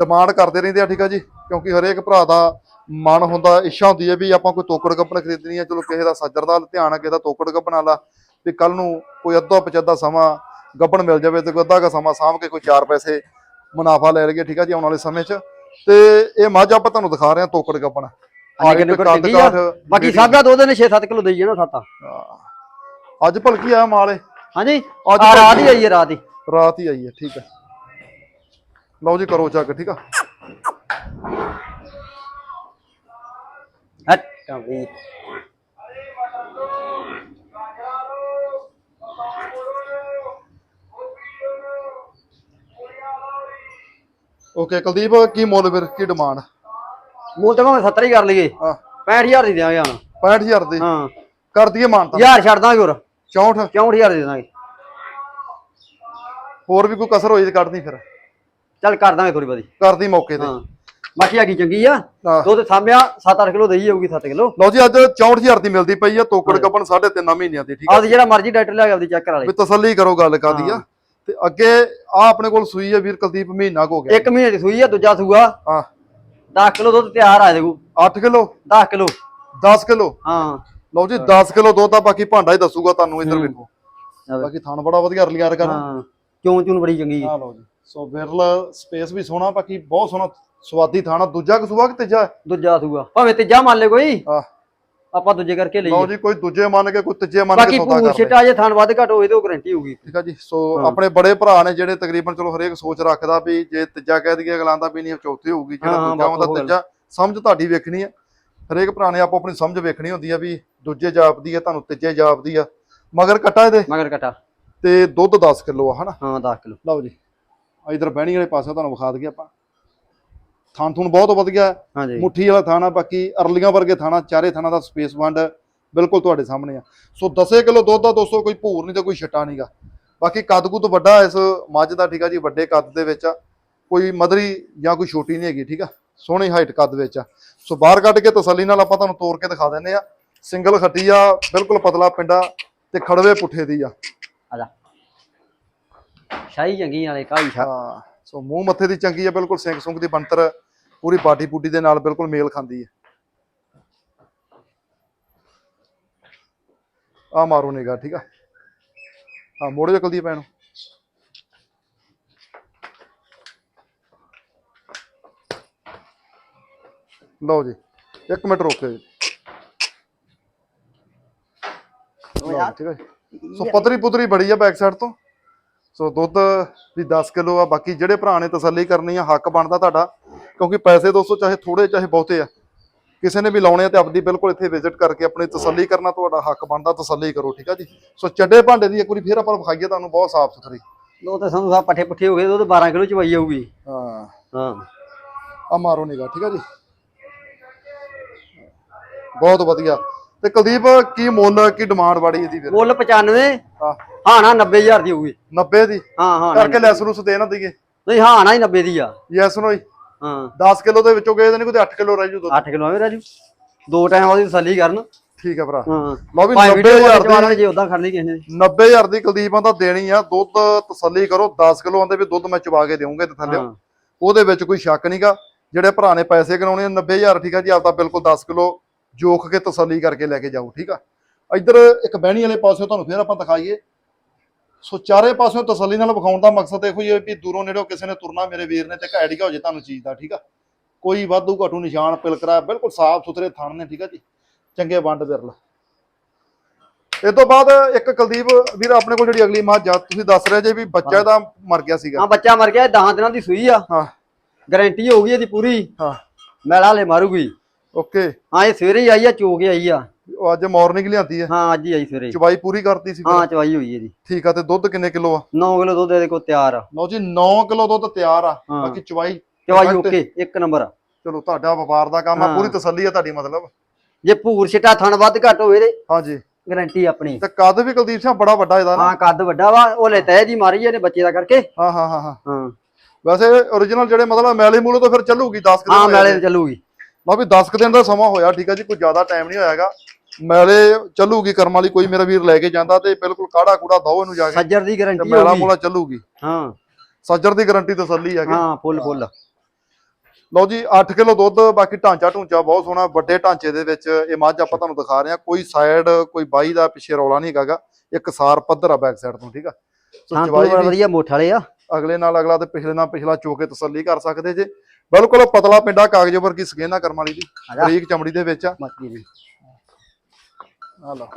S1: ਡਿਮਾਂਡ ਕਰਦੇ ਰਹਿੰਦੇ ਆ ਠੀਕ ਆ ਜੀ। ਕਿਉਂਕਿ ਹਰੇਕ ਭਰਾ ਦਾ ਮਨ ਹੁੰਦਾ ਇੱਛਾ ਹੁੰਦੀ ਹੈ ਵੀ ਆਪਾਂ ਕੋਈ ਤੋਕੜ ਕੱਪਣ ਖਰੀਦਣੀ ਹੈ ਚਲੋ ਕਿਸੇ ਦਾ ਸੱਜਰ ਦਾ ਧਿਆਨ ਆ ਕਿਸੇ ਦਾ ਤੋਕੜ ਕੱਪਣ ਵਾਲਾ। ਵੀ ਕੱਲ ਨੂੰ ਕੋਈ ਅੱਧਾ ਪਚੱਦਾ ਸਮਾਂ ਗੱਬਣ ਮਿਲ ਜਾਵੇ ਤੇ ਕੋਈ ਅੱਧਾ ਕਾ ਸਮਾਂ ਸਾਂਭ ਕੇ ਕੋਈ 4 ਪੈਸੇ ਮੁਨਾਫਾ ਲੈ ਲਈਏ ਠੀਕ ਆ ਜੀ ਆਉਣ ਵਾਲੇ ਸਮੇਂ 'ਚ। ਤੇ ਇਹ ਮੱਝ ਆਪਾਂ ਤੁਹਾਨੂੰ ਦਿਖਾ ਰਹੇ ਹਾਂ ਤੋਕੜ
S2: ਆ। ਬਾਕੀ ਸਾਬਿਆ ਦੁੱਧ ਨੇ 6-7 ਕਿਲੋ ਦੇਈ ਜਾਣਾ ਸੱਤਾ
S1: ਅੱਜ ਭਲਕੀ ਆਇਆ ਮਾਲ
S2: ਹਾਂਜੀ?
S1: ਅੱਜ
S2: ਆ ਰਾਤ ਹੀ ਆਈ ਹੈ ਰਾਤ ਹੀ।
S1: ਰਾਤ ਹੀ ਆਈ ਹੈ ਠੀਕ ਹੈ। ਲਓ ਜੀ ਕਰੋ ਚੱਕ ਠੀਕ ਆ।
S2: ਹਟ ਕਵੀ
S1: ਓਕੇ ਕੁਲਦੀਪ ਕੀ ਮੁੱਲ ਫਿਰ ਕੀ ਡਿਮਾਂਡ
S2: ਮੂਲ ਤੇ ਭਾਵੇਂ 70 ਹੀ ਕਰ ਲਈਏ।
S1: ਹਾਂ।
S2: 65000 ਦੀ ਦੇਵਾਂਗੇ ਹੁਣ।
S1: 65000 ਦੀ?
S2: ਹਾਂ।
S1: ਕਰ ਦਈਏ ਮਾਨਤਾ
S2: ਯਾਰ ਛੱਡ ਦਾਂਗੇ ਹੋਰ।
S1: 64
S2: 64000 ਦੇ ਦਾਂਗੇ।
S1: ਹੋਰ ਵੀ ਕੋਈ ਕਸਰ ਹੋਈ ਤੇ ਕੱਢਦੀ ਫਿਰ।
S2: ਚੱਲ ਕਰ ਦਾਂਗੇ ਥੋੜੀ ਬਹੁਤੀ।
S1: ਕਰਦੀ ਮੌਕੇ ਤੇ।
S2: ਹਾਂ। ਬਾਕੀ ਹੈਗੀ ਚੰਗੀ ਆ। ਦੁੱਧ ਸਾਂਭਿਆ 7-8 ਕਿਲੋ ਦੇਈ ਜਾਊਗੀ 7 ਕਿਲੋ।
S1: ਲਓ ਜੀ ਅੱਜ 64000 ਦੀ ਮਿਲਦੀ ਪਈ ਆ ਤੋਕੜ ਕੱਪਣ 3.5 ਮਹੀਨਿਆਂ ਦੀ ਠੀਕ ਆ?
S2: ਆਪਦੀ ਜਿਹੜਾ ਮਰਜ਼ੀ ਡਾਕਟਰ ਲਿਆ ਕੇ ਆਪਦੀ ਚੈੱਕ ਕਰਾ
S1: ਵੀ
S2: ਲਈ
S1: ਤਸੱਲੀ ਕਰੋ ਗੱਲ ਕਾਦੀ ਆ। ਤੇ ਅੱਗੇ ਆ ਆਪਣੇ ਕੋਲ ਸੂਈ ਆ ਵੀਰ ਕੁਲਦੀਪ ਮਹੀਨਾ ਕੁ ਗਿਆ।
S2: ਇੱਕ ਮਹੀਨੇ ਦੀ ਸੂਈ ਆ ਦੂਜਾ ਸੂਆ।
S1: ਹਾਂ।
S2: 10 ਕਿਲੋ ਦੁੱਧ ਤਿਆਰ ਆ ਜਾਊ
S1: 8 ਕਿਲੋ?
S2: 10 ਕਿਲੋ।
S1: 10 ਕਿਲੋ?
S2: ਹਾਂ।
S1: ਲਓ ਜੀ 10 ਕਿਲੋ ਦੁੱਧ ਆ ਬਾਕੀ ਭਾਂਡਾ ਹੀ ਦੱਸੂਗਾ ਤੁਹਾਨੂੰ ਇੱਧਰ। ਵੇਖੋ। ਬਾਕੀ ਥਣ ਬੜਾ ਵਧੀਆ ਰਲੀਆਂ ਰਗਾ
S2: ਹਾਂ ਚੋਂ ਚੂਨ ਬੜੀ ਚੰਗੀ ਆ।
S1: ਲਓ ਜੀ। ਸੋ ਵਿਰਲ ਸਪੇਸ ਵੀ ਸੋਹਣਾ ਬਾਕੀ ਬਹੁਤ ਸੋਹਣਾ ਸਵਾਦੀ ਥਾਣਾ। ਦੂਜਾ ਕਸੂਆ ਕਿ ਤੀਜਾ?
S2: ਦੂਜਾ ਸੂਆ। ਭਾਵੇਂ ਤੀਜਾ ਮੰਨ ਲੈ ਕੋਈ।
S1: ਆ
S2: ਆਪਾਂ ਦੂਜੇ ਕਰਕੇ
S1: ਲਓ
S2: ਲਈਏ
S1: ਜੀ ਕੋਈ ਦੂਜੇ ਮੰਨ ਕੇ ਕੋਈ ਤੀਜੇ ਮੰਨ ਕੇ
S2: ਬਾਕੀ
S1: ਸੌਦਾ ਕਰ
S2: ਛਿਟਾ ਜੇ ਥਣ ਵੱਧ ਘੱਟ ਹੋਵੇ ਤੇ ਉਹ ਗਾਰੰਟੀ ਹੋਊਗੀ।
S1: ਠੀਕ ਆ ਜੀ ਸੋ
S2: ਹਾਂ।
S1: ਆਪਣੇ ਬੜੇ ਭਰਾ ਨੇ ਜਿਹੜੇ ਤਕਰੀਬਨ ਚਲੋ ਹਰੇਕ ਸੋਚ ਰੱਖਦਾ ਵੀ ਜੇ ਤੀਜਾ ਕਹਿ ਦਈਏ ਅਗਲਾਂ ਦਾ ਵੀ ਨਹੀਂ ਚੌਥੀ ਹੋਊਗੀ ਜਿਹੜਾ
S2: ਹਾਂ, ਹਾਂ,
S1: ਦੂਜਾ ਹੁੰਦਾ। ਤੀਜਾ ਸਮਝ ਤੁਹਾਡੀ ਵੇਖਣੀ ਆ। ਹਰੇਕ ਭਰਾ ਨੇ ਆਪੋ ਆਪਣੀ ਸਮਝ ਵੇਖਣੀ ਹੁੰਦੀ ਆ ਵੀ ਦੂਜੇ ਜਾਪ ਦੀ ਆ ਤੁਹਾਨੂੰ ਤੀਜੇ ਜਾਪ ਦੀ ਆ। ਮਗਰ ਕੱਟਾ ਇਹਦੇ?
S2: ਮਗਰ ਕਟਾ।
S1: ਤੇ ਦੁੱਧ 10 ਕਿਲੋ ਆ ਹਨਾ?
S2: ਹਾਂ 10 ਕਿਲੋ।
S1: ਲਓ ਜੀ ਇਧਰ ਬਹਿਣੀ ਵਾਲੇ ਪਾਸੇ ਤੁਹਾਨੂੰ ਵਿਖਾ ਦਈਏ ਆਪਾਂ। ਥਾਂ ਥੂਣ ਬਹੁਤ ਵਧੀਆ ਮੁੱਠੀ ਵਾਲਾ ਥਾਣਾ ਬਾਕੀ ਅਰਲੀਆਂ ਵਰਗੇ ਥਾਣਾ ਚਾਰੇ ਥਾਣਾ ਦਾ ਸਪੇਸ ਵੰਡ ਬਿਲਕੁਲ ਤੁਹਾਡੇ ਸਾਹਮਣੇ ਆ। ਸੋ 10 ਕਿਲੋ ਦੁੱਧ ਦਾ ਦੋਸਤੋ ਕੋਈ ਭੂਰ ਨਹੀਂ ਤੇ ਕੋਈ ਛਟਾ ਨਹੀਂਗਾ ਬਾਕੀ ਕੱਦ ਕੁੱਦ ਵੱਡਾ ਇਸ ਮੱਝ ਦਾ ਠੀਕ ਆ ਜੀ ਵੱਡੇ ਕੱਦ ਦੇ ਵਿੱਚ ਆ। ਕੋਈ ਮਦਰੀ ਜਾਂ ਕੋਈ ਛੋਟੀ ਨਹੀਂ ਹੈਗੀ ਠੀਕ ਆ? ਸੋਹਣੀ ਹਾਈਟ ਕੱਦ ਵਿੱਚ ਆ। ਸੋ ਬਾਹਰ ਕੱਢ ਕੇ ਤਸੱਲੀ ਨਾਲ ਆਪਾਂ ਤੁਹਾਨੂੰ ਤੋੜ ਕੇ ਦਿਖਾ ਦਿੰਨੇ ਆ। ਸਿੰਗਲ ਖੱਟੀ ਆ ਬਿਲਕੁਲ ਪਤਲਾ ਪਿੰਡਾ ਤੇ ਖੜਵੇ ਪੁੱਠੇ ਦੀ ਆ।
S2: ਆ ਜਾ। ਸ਼ਾਹੀ ਚੰਗੀ ਨਾਲੇ ਕਾਈ ਸ਼ਾ
S1: ਹਾਂ। ਸੋ ਮੂੰਹ ਮੱਥੇ ਦੀ ਚੰਗੀ ਹੈ ਬਿਲਕੁਲ ਸਿੰਘ ਸੁੰਗ ਦੀ ਬੰਤਰ ਪੂਰੀ ਬਾਡੀ ਬੂਡੀ ਦੇ ਨਾਲ ਬਿਲਕੁਲ ਮੇਲ ਖਾਂਦੀ ਹੈ ਆ ਮਾਰੋ ਨਿਗਾ ਠੀਕ ਆ? ਆ ਮੋੜੋ ਜਕਲਦੀ ਪੈਣੋ ਲਓ ਜੀ 1 ਮਿੰਟ ਰੋਕਿਓ ਜੀ। ਠੀਕ ਹੈ ਸੋ ਪਤਰੀ ਪੁਤਰੀ ਬੜੀ ਆ ਬੈਕ ਸਾਈਡ ਤੋਂ। ਸੋ ਦੁੱਧ ਵੀ 10 ਕਿਲੋ ਆ ਬਾਕੀ ਜਿਹੜੇ ਭਰਾ ਨੇ ਤਸੱਲੀ ਕਰਨੀ ਆ ਹੱਕ ਬਣਦਾ ਤੁਹਾਡਾ ਕਿਉਂਕਿ ਪੈਸੇ ਦੋਸਤੋ ਚਾਹੇ ਥੋੜੇ ਚਾਹੇ ਬਹੁਤੇ ਆ। ਕਿਸੇ ਨੇ ਵੀ ਲਾਉਣੇ ਆ ਤੇ ਆਪਦੀ ਬਿਲਕੁਲ ਇੱਥੇ ਵਿਜ਼ਿਟ ਕਰਕੇ ਆਪਣੀ ਤਸੱਲੀ ਕਰਨਾ ਤੁਹਾਡਾ ਹੱਕ ਬਣਦਾ ਤਸੱਲੀ ਕਰੋ ਠੀਕ ਆ ਜੀ? ਸੋ ਚੱਡੇ ਭਾਂਡੇ ਦੀ ਇੱਕ ਵਾਰੀ ਫੇਰ ਆਪਾਂ ਵਿਖਾਈਏ ਤੁਹਾਨੂੰ ਬਹੁਤ ਸਾਫ਼ ਸੁਥਰੀ।
S2: ਦੋ ਤੇ ਸੰਧੂ ਸਾਹਿਬ ਪੱਠੇ ਪੁੱਠੇ ਹੋ ਗਏ ਉਹ 12 ਕਿਲੋ ਚਵਾਈ ਜਾਊਗੀ।
S1: ਹਾਂ।
S2: ਹਾਂ।
S1: ਆ ਮਾਰੋ ਨਿਗਾ ਠੀਕ ਆ ਜੀ? ਬਹੁਤ ਵਧੀਆ। ਤੇ ਕੁਲਦੀਪ ਕੀ ਮੁੱਲ ਕੀ ਡਿਮਾਂਡ ਬਾੜੀ ਇਹਦੀ ਫਿਰ?
S2: ਮੁੱਲ 95
S1: ਹਾਂ।
S2: ਹਾਂ ਨਾ 90000 ਦੀ ਹੋਊਗੀ।
S1: 90 ਦੀ?
S2: ਹਾਂ ਹਾਂ
S1: ਕਰਕੇ ਲੈਸ ਰੂਸ ਦੇ ਨਾ ਦਈਏ।
S2: ਨਹੀਂ ਹਾਂ ਨਾ ਹੀ 90 ਦੀ ਆ।
S1: ਯੈਸ ਨੋ ਜੀ
S2: ਹਾਂ।
S1: 10 ਕਿਲੋ ਦੇ ਵਿੱਚੋਂ ਗਏ ਤਾਂ ਨਹੀਂ ਕੋਈ 8 ਕਿਲੋ ਰਹਿ ਜੂ ਦੁੱਧ।
S2: 8 ਕਿਲੋ ਆਵੇ ਰਾਜੂ। ਦੋ ਟਾਈਮ ਉਹਦੀ ਤਸੱਲੀ ਕਰਨ।
S1: ਠੀਕ ਆ ਭਰਾ।
S2: ਹਾਂ।
S1: ਲਓ ਵੀ
S2: ਭਾਵੇਂ ਵੀਡੀਓ
S1: 90000
S2: ਜਵਾਨਾਂ
S1: ਦੀ
S2: ਜੇ ਉਦਾਂ ਖੜ ਲਈ ਕਿਸੇ ਨੇ।
S1: 90000 ਦੀ ਕੁਲਦੀਪਾਂ ਦਾ ਦੇਣੀ ਆ। ਦੁੱਧ ਤਸੱਲੀ ਕਰੋ। 10 ਕਿਲੋ ਆਂਦੇ ਵੀ ਦੁੱਧ ਮੈਂ ਚਵਾ ਕੇ ਦੇਵਾਂਗੇ ਤੇ ਥੱਲੇ।
S2: ਹਾਂ।
S1: ਉਹਦੇ ਵਿੱਚ ਕੋਈ ਸ਼ੱਕ ਨਹੀਂਗਾ ਜਿਹੜੇ ਭਰਾ ਨੇ ਪੈਸੇ ਕਰਾਉਣੇ ਆ 90000 ਠੀਕ ਆ ਜੀ ਆਪਦਾ ਬਿਲਕੁਲ 10 ਕਿਲੋ ਜੋਖ ਕੇ ਤਸੱਲੀ ਕਰਕੇ ਲੈ ਕੇ ਜਾਓ ਠੀਕ ਆ? ਇੱਧਰ ਇੱਕ ਬਹਿਣੀ ਵਾਲੇ ਪਾਸਿਓਂ ਤੁਹਾਨੂੰ ਫੇਰ ਆਪਾਂ ਦਿਖਾਈਏ। ਸੋ ਚਾਰੇ ਪਾਸਿਓਂ ਤਸੱਲੀ ਨਾਲ ਵਿਖਾਉਣ ਦਾ ਮਕਸਦ ਇਹੋ ਹੀ ਹੈ ਵੀ ਦੂਰੋਂ ਨੇੜੋਂ ਕਿਸੇ ਨੇ ਤੁਰਨਾ ਮੇਰੇ ਵੀਰ ਨੇ ਤੇ ਘੈੜੀਗਾ ਹੋ ਜੇ ਤੁਹਾਨੂੰ ਚੀਜ਼ ਦਾ ਠੀਕ ਆ? ਕੋਈ ਵਾਧੂ ਘਟੂ ਨਿਸ਼ਾਨ ਪਿਲਕਰਾ ਬਿਲਕੁਲ ਸਾਫ਼ ਸੁਥਰੇ ਥਣ ਨੇ ਠੀਕ ਆ ਜੀ? ਚੰਗੇ ਵੰਡ ਬਿਰਲ ਇਹ ਤੋਂ ਬਾਅਦ ਇੱਕ ਕੁਲਦੀਪ ਵੀਰ ਆਪਣੇ ਕੋਲ ਜਿਹੜੀ ਅਗਲੀ ਮੱਝ ਆ ਤੁਸੀਂ ਦੱਸ ਰਹੇ ਜੇ ਵੀ ਬੱਚਾ ਦਾ ਮਰ ਗਿਆ ਸੀਗਾ।
S2: ਹਾਂ ਬੱਚਾ ਮਰ ਗਿਆ 10 ਦਿਨਾਂ ਦੀ ਸੂਈ ਆ।
S1: ਹਾਂ।
S2: ਗਾਰੰਟੀ ਹੋ ਗਈ ਇਹਦੀ ਪੂਰੀ।
S1: ਹਾਂ।
S2: ਮੈਲਾ ਲੈ ਮਾਰੂਗੀ।
S1: ਓਕੇ।
S2: ਹਾਂ ਇਹ ਸਵੇਰੇ ਹੀ ਆਈ ਆ ਚੋ ਕੇ ਆਈ ਆ।
S1: ਉਹ ਅੱਜ ਮਾਰਨਿੰਗ ਲਿਆਂਦੀ ਹੈ
S2: ਹਾਂ ਅੱਜ ਹੀ ਆਈ ਸਵੇਰੇ
S1: ਚਵਾਈ ਪੂਰੀ ਕਰਤੀ ਸੀ ਫਿਰ?
S2: ਹਾਂ ਚਵਾਈ ਹੋਈ ਇਹਦੀ।
S1: ਠੀਕ ਆ ਤੇ ਦੁੱਧ ਕਿੰਨੇ ਕਿਲੋ ਆ?
S2: 9 ਕਿਲੋ ਦੁੱਧ ਇਹਦੇ ਕੋਲ ਤਿਆਰ ਆ।
S1: ਲਓ ਜੀ 9 ਕਿਲੋ ਦੁੱਧ ਤਿਆਰ ਆ।
S2: ਹਾਂ।
S1: ਬਾਕੀ ਚਵਾਈ
S2: ਚਵਾਈ
S1: perfect।
S2: ਓਕੇ ਇੱਕ ਨੰਬਰ ਆ।
S1: ਚਲੋ ਤੁਹਾਡਾ ਵਪਾਰ ਦਾ ਕੰਮ ਆ
S2: ਹਾਂ।
S1: ਪੂਰੀ ਤਸੱਲੀ ਆ ਤੁਹਾਡੀ ਮਤਲਬ।
S2: ਜੇ ਭੂਰ ਛਿੱਟਾ ਥਣ ਵੱਧ ਘੱਟ ਹੋਵੇ ਤੇ
S1: ਹਾਂਜੀ।
S2: ਗਾਰੰਟੀ ਆਪਣੀ।
S1: ਤੇ ਕੱਦ ਵੀ ਕੁਲਦੀਪ ਸਿੰਘ ਬੜਾ ਵੱਡਾ ਇਹਦਾ ਨਾ।
S2: ਹਾਂ ਕੱਦ ਵੱਡਾ ਵਾ ਉਹ ਲੈ ਤੈ ਦੀ ਮਾਰੀ ਇਹਨੇ ਬੱਚੇ ਦਾ ਕਰਕੇ।
S1: ਹਾਂ ਹਾਂ ਹਾਂ ਹਾਂ।
S2: ਹਾਂ।
S1: ਵੈਸੇ origignal ਜਿਹੜੇ ਮਤਲਬ ਮੈਲੇ ਮੂਲੇ ਤੋਂ ਫਿਰ ਚੱਲੂਗੀ 10
S2: ਹਾਂ
S1: ਦਿਨ
S2: ਮੈਲੇ ਤੇ ਚੱਲੂਗੀ।
S1: ਲਓ ਵੀ 10 ਕੁ ਦਿਨ ਦਾ ਸਮਾਂ ਹੋਇਆ ਠੀਕ ਆ ਜੀ ਕੋਈ ਜ਼ਿਆਦਾ ਟਾਈਮ ਨਹੀਂ ਹੋਇਆਗਾ। ਮੈਲੇ ਚੱਲੂਗੀ ਕਰਮ ਵਾਲੀ ਕੋਈ ਮੇਰਾ ਵੀਰ ਲੈ ਕੇ ਜਾਂਦਾ ਤੇ ਬਿਲਕੁਲ ਕਾੜਾ ਕੂੜਾ ਦੋ ਇਹਨੂੰ ਜਾ ਕੇ।
S2: ਸੱਜਰ ਦੀ ਗਾਰੰਟੀ
S1: ਮੈਲਾ
S2: ਹੋਊਗੀ।
S1: ਮੂਲਾ ਚੱਲੂਗੀ।
S2: ਹਾਂ।
S1: ਸੱਜਰ ਦੀ ਗਾਰੰਟੀ ਤਸੱਲੀ ਹੈਗੀ
S2: ਹਾਂ ਫੁੱਲ ਫੁੱਲ।
S1: ਲਓ ਜੀ 8 ਕਿਲੋ ਦੁੱਧ ਬਾਕੀ ਢਾਂਚਾ ਢੂੰਚਾ ਬਹੁਤ ਸੋਹਣਾ ਵੱਡੇ ਢਾਂਚੇ ਦੇ ਵਿੱਚ ਇਹ ਮੱਝ ਆਪਾਂ ਤੁਹਾਨੂੰ ਦਿਖਾ ਰਹੇ ਹਾਂ। ਕੋਈ ਸਾਈਡ ਕੋਈ ਬਾਈ ਦਾ ਪਿੱਛੇ ਰੌਲਾ ਨਹੀਂ ਹੈਗਾ ਇੱਕ ਸਾਰ ਪੱਧਰ ਆ ਬੈਕ ਸਾਈਡ ਤੋਂ ਠੀਕ ਆ। ਸੋ ਵੀ
S2: ਵਧੀਆ ਮੋਠ ਵਾਲੇ ਆ।
S1: ਅਗਲੇ ਨਾਲ ਅਗਲਾ ਤੇ ਪਿਛਲੇ ਨਾਲ ਪਿਛਲਾ ਚੋ ਕੇ ਤਸੱਲੀ ਕਰ ਸਕਦੇ ਜੇ। ਬਿਲਕੁਲ ਪਤਲਾ ਪਿੰਡਾ ਕਾਗਜ਼ ਵਰਗੀ ਸਕੇਨਾ ਕਰਮ ਵਾਲੀ ਦੀ। ਬਰੀਕ ਚਮੜੀ ਦੇ ਵਿੱਚ ਆ।
S2: ਮੱਕੀ ਦੀ।
S1: ਆ ਲਓ।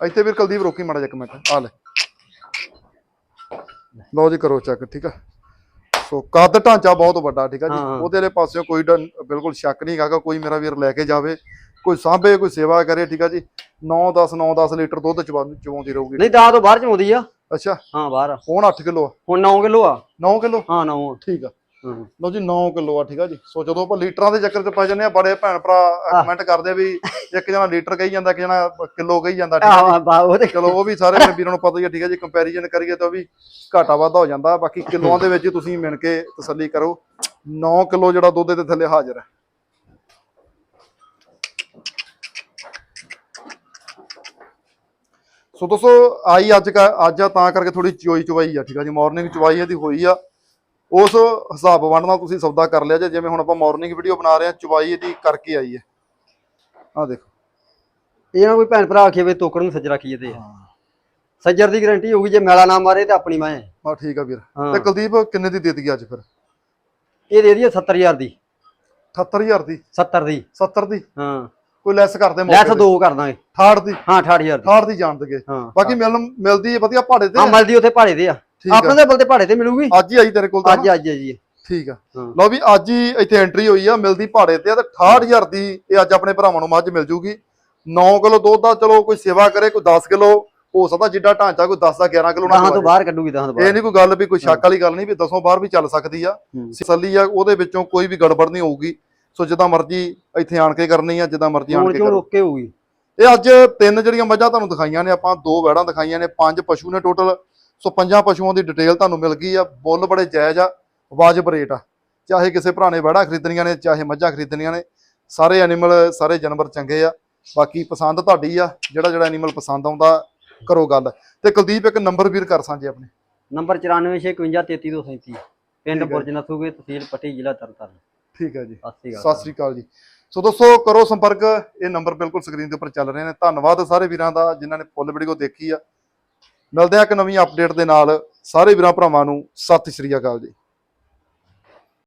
S1: ਇੱਥੇ ਵੀਰ ਕੁਲਦੀਪ ਰੋਕੀ ਮਾੜਾ ਜਿਹਾ ਇੱਕ ਮਿੰਟ। ਆ ਲੈ। ਲਓ ਜੀ ਕਰੋ ਚੈੱਕ ਠੀਕ ਆ? ਸੋ ਕੱਦ ਢਾਂਚਾ ਬਹੁਤ ਵੱਡਾ ਠੀਕ ਆ ਜੀ। ਉਹਦੇ ਵਾਲੇ ਪਾਸਿਓਂ ਕੋਈ ਬਿਲਕੁਲ ਸ਼ੱਕ ਨਹੀਂ ਹੈਗਾ ਕੋਈ ਮੇਰਾ ਵੀਰ ਲੈ ਕੇ ਜਾਵੇ ਕੋਈ ਸਾਂਭੇ ਕੋਈ ਸੇਵਾ ਕਰੇ ਠੀਕ ਆ ਜੀ? 9 10 9 10 ਲੀਟਰ ਦੁੱਧ ਚਵਾ- ਚਵਾਉਂਦੀ ਰਹੂਗੀ।
S2: ਨਹੀਂ ਦਾ ਤੋਂ ਬਾਹਰ ਚ ਆਉਂਦੀ ਆ।
S1: ਅੱਛਾ।
S2: ਹਾਂ ਬਾਹਰ ਆ।
S1: ਹੁਣ 8 ਕਿਲੋ
S2: ਹੁਣ 9 ਕਿਲੋ ਆ।
S1: 9 ਕਿਲੋ?
S2: ਹਾਂ 9
S1: ਠੀਕ ਆ।
S2: ਹਾਂ
S1: ਲਓ ਜੀ 9 ਕਿਲੋ ਆ ਠੀਕ ਆ ਜੀ। ਸੋ ਜਦੋਂ ਆਪਾਂ ਲੀਟਰਾਂ ਦੇ ਚੱਕਰ 'ਚ ਪੈ ਜਾਂਦੇ ਆ ਬੜੇ ਭੈਣ ਭਰਾ ਕਮੈਂਟ ਕਰਦੇ ਆ ਵੀ ਇੱਕ ਜਣਾ ਲੀਟਰ ਕਹੀ ਜਾਂਦਾ ਇੱਕ ਜਣਾ ਕਿਲੋ ਕਹੀ ਜਾਂਦਾ ਠੀਕ ਆ
S2: ਆਹ ਬਾ ਉਹ ਤੇ
S1: ਚਲੋ ਉਹ ਵੀ ਸਾਰੇ ਮੇਰੇ ਵੀਰਾਂ ਨੂੰ ਪਤਾ ਹੀ ਆ ਠੀਕ ਆ ਜੀ। ਕੰਪੈਰੀਜ਼ਨ ਕਰੀਏ ਤਾਂ ਉਹ ਵੀ ਘਾਟਾ ਵਾਧਾ ਹੋ ਜਾਂਦਾ। ਬਾਕੀ ਕਿਲੋਆਂ ਦੇ ਵਿੱਚ ਹੀ ਤੁਸੀਂ ਮਿਣ ਕੇ ਤਸੱਲੀ ਕਰੋ। 9 ਕਿਲੋ ਜਿਹੜਾ ਦੁੱਧ ਦੇ ਥੱਲੇ ਹਾਜ਼ਰ ਹੈ। ਸੋ ਦੋਸਤੋ ਆਈ ਅੱਜ ਕਾ ਅੱਜ ਆ ਤਾਂ ਕਰਕੇ ਥੋੜੀ ਚੋਈ ਚਵਾਈ ਆ ਠੀਕ ਆ ਜੀ? ਮਾਰਨਿੰਗ ਚਵਾਈ ਇਹਦੀ ਹੋਈ ਆ। ਉਸ ਹਿਸਾਬ ਵੰਡ ਨਾਲ ਤੁਸੀਂ ਸੌਦਾ ਕਰ ਲਿਆ ਜੇ ਜਿਵੇਂ ਹੁਣ ਆਪਾਂ ਮਾਰਨਿੰਗ ਵੀਡੀਓ ਬਣਾ ਰਹੇ ਆ ਚਵਾਈ ਇਹਦੀ ਕਰਕੇ ਆਈ ਹੈ। ਆ ਦੇਖੋ।
S2: ਇਹ ਨਾ ਕੋਈ ਭੈਣ ਭਰਾ ਆਖੇ ਵੀ ਤੋਕੜ ਨੂੰ ਸੱਜ ਰੱਖੀਏ ਤੇ। ਸੱਜਰ ਦੀ ਗਾਰੰਟੀ ਹੋਊਗੀ ਜੇ ਮੈਲਾ ਨਾ ਮਾਰੇ ਤੇ ਆਪਣੀ ਮੈਂ
S1: ਆ ਠੀਕ ਆ ਵੀਰ। ਤੇ ਕੁਲਦੀਪ ਕਿੰਨੇ ਦੀ ਦੇ ਦਈਏ ਅੱਜ ਫਿਰ?
S2: ਇਹ ਦੇ ਦਈਏ 70000 ਦੀ।
S1: 78000 ਦੀ?
S2: 70 ਦੀ।
S1: 70 ਦੀ?
S2: ਹਾਂ।
S1: ਕੋਈ ਲੈਸ ਕਰਦੇ
S2: ਲੈਸ ਦੋ ਕਰ ਦਾਂਗੇ।
S1: 68 ਦੀ।
S2: ਹਾਂ 68000 ਦੀ।
S1: 68 ਦੀ ਜਾਣ ਦਗੇ
S2: ਹਾਂ
S1: ਬਾਕੀ ਮਿਲ ਮਿਲਦੀ ਹੈ ਵਧੀਆ ਭਾੜੇ ਤੇ।
S2: ਹਾਂ ਮਿਲਦੀ ਉੱਥੇ ਭਾੜੇ ਤੇ ਆ। ਆਪਣੇ ਦੇ ਬਲ ਤੇ ਭਾੜੇ ਤੇ ਮਿਲੂਗੀ?
S1: ਅੱਜ ਹੀ ਆਈ ਤੇਰੇ ਕੋਲ ਤਾਂ
S2: ਅੱਜ ਅੱਜ ਜੀ
S1: ਠੀਕ ਆ। ਲਓ ਵੀ ਅੱਜ ਹੀ ਇੱਥੇ ਐਂਟਰੀ ਹੋਈ ਆ ਮਿਲਦੀ ਭਾੜੇ ਤੇ ਆ ਤੇ 68000 ਦੀ ਇਹ ਅੱਜ ਆਪਣੇ ਭਰਾਵਾਂ ਨੂੰ ਮੱਝ ਮਿਲ ਜੂਗੀ। 9 ਕਿਲੋ ਦੁੱਧ ਦਾ ਚਲੋ ਕੋਈ ਸੇਵਾ ਕਰੇ ਕੋਈ 10 ਕਿਲੋ ਹੋ ਸਕਦਾ ਜਿੱਡਾ ਢਾਂਚਾ ਕੋਈ 10 ਦਾ 11 ਕਿਲੋ ਨਾ
S2: ਤੋਂ। ਬਾਹਰ ਕੱਢੂਗੀ ਤੋਂ
S1: ਇਹ
S2: ਬਾਹਰ
S1: ਨਹੀਂ ਕੋਈ ਗੱਲ ਵੀ ਕੋਈ ਸ਼ੱਕ ਵਾਲੀ ਗੱਲ ਨਹੀਂ ਵੀ ਦਸੋਂ ਬਾਹਰ ਵੀ ਚੱਲ ਸਕਦੀ ਆ। ਤਸੱਲੀ ਆ ਉਹਦੇ ਵਿੱਚੋਂ ਕੋਈ ਵੀ ਗੜਬੜ ਨਹੀਂ ਹੋਊਗੀ। ਸੋ ਜਿੱਦਾਂ ਮਰਜ਼ੀ ਇੱਥੇ ਆਣ ਕੇ ਕਰਨੀ ਆ ਜਿੱਦਾਂ ਮਰਜ਼ੀ ਆਣ ਕੇ ਕਰੋ।
S2: ਰੋਕੇ ਹੋਊਗੀ
S1: ਇਹ ਅੱਜ ਤਿੰਨ ਜਿਹੜੀਆਂ ਮੱਝਾਂ ਤੁਹਾਨੂੰ ਦਿਖਾਈਆਂ ਨੇ ਆਪਾਂ ਦੋ ਵੈੜਾਂ ਦਿਖਾਈਆਂ ਨੇ ਪੰਜ ਪਸ਼ੂ ਨੇ ਟੋਟਲ ਸੋ ਪੰਜਾਂ ਪਸ਼ੂਆਂ ਦੀ ਡਿਟੇਲ ਤੁਹਾਨੂੰ ਮਿਲ ਗਈ ਆ ਬੁੱਲ ਬੜੇ ਜਾਇਜ਼ ਆ ਵਾਜਬ ਰੇਟ ਆ। ਚਾਹੇ ਕਿਸੇ ਭਰਾ ਨੇ ਵੈੜਾਂ ਖਰੀਦਣੀਆਂ ਨੇ ਚਾਹੇ ਮੱਝਾਂ ਖਰੀਦਣੀਆਂ ਨੇ ਸਾਰੇ ਐਨੀਮਲ ਸਾਰੇ ਜਾਨਵਰ ਚੰਗੇ ਆ। ਬਾਕੀ ਪਸੰਦ ਤੁਹਾਡੀ ਆ ਜਿਹੜਾ ਜਿਹੜਾ ਐਨੀਮਲ ਪਸੰਦ ਆਉਂਦਾ ਕਰੋ ਗੱਲ। ਤੇ ਕੁਲਦੀਪ ਇੱਕ ਨੰਬਰ ਵੀਰ ਕਰ ਸਾਂਝੇ ਆਪਣੇ।
S2: ਨੰਬਰ 9465533237 ਪਿੰਡ। ਬੁਰਜ ਨਥੂਗੇ ਤਹਿਸੀਲ ਪੱਟੀ ਜ਼ਿਲ੍ਹਾ ਤਰਨਤਾਰਨ।
S1: ਠੀਕ ਹੈ ਜੀ।
S2: ਸਤਿ
S1: ਸ਼੍ਰੀ ਅਕਾਲ ਜੀ। ਸੋ ਦੋਸਤੋ ਕਰੋ ਸੰਪਰਕ। ਇਹ ਨੰਬਰ ਬਿਲਕੁਲ ਸਕਰੀਨ ਦੇ ਉੱਪਰ ਚੱਲ ਰਹੇ ਨੇ। ਧੰਨਵਾਦ ਸਾਰੇ ਵੀਰਾਂ ਦਾ ਜਿਨ੍ਹਾਂ ਨੇ ਫੁੱਲ ਵੀਡੀਓ ਦੇਖੀ ਆ। ਮਿਲਦੇ ਆ ਇੱਕ ਨਵੀਂ ਅਪਡੇਟ ਦੇ ਨਾਲ। ਸਾਰੇ ਵੀਰਾਂ ਭਰਾਵਾਂ ਨੂੰ ਸਤਿ ਸ੍ਰੀ ਅਕਾਲ ਜੀ।